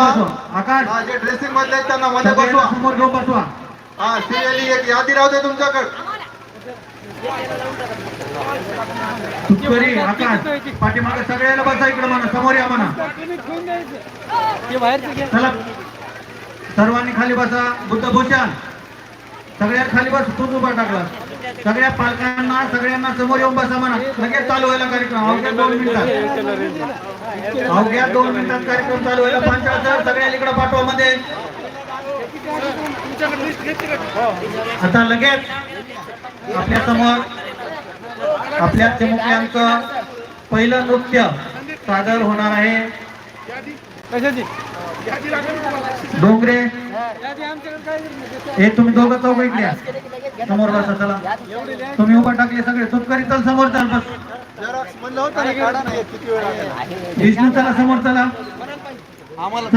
जे ड्रेसिंग मधले त्यांना मध्ये बसवा. समोर घेऊन बसवा. हा सिरियली एक यादी राहू दे तुमच्याकडे. तुतकरी आकाश पाठीमागे सगळ्याला बसा इकडे म्हणा समोर या म्हणा. ते चला. सर्वांनी खाली बसा. बुद्धभूषण. सगळ्या खाली बस तूच उभा टाकला. सगळ्या पालकांना सगळ्यांना समोर येऊन बसा म्हणा. लगेच चालू व्हायला कार्यक्रम. अवघ्या दोन मिनिटात. अवघ्या दोन मिनिटात कार्यक्रम चालू व्हायला पंचायत सगळ्या इकडे पाठवा मध्ये. आता लगेच आपल्यासमोर आपल्या चिमुकल्यांचं पहिलं नृत्य सादर होणार आहे. डोंगरे. हे तुम्ही दोघं चौघ इकडे समोर बसा चला. तुम्ही उभा टाकले सगळे. तुतकरी चल समोर चाल बस. विष्णू चला समोर चला. आम्हाला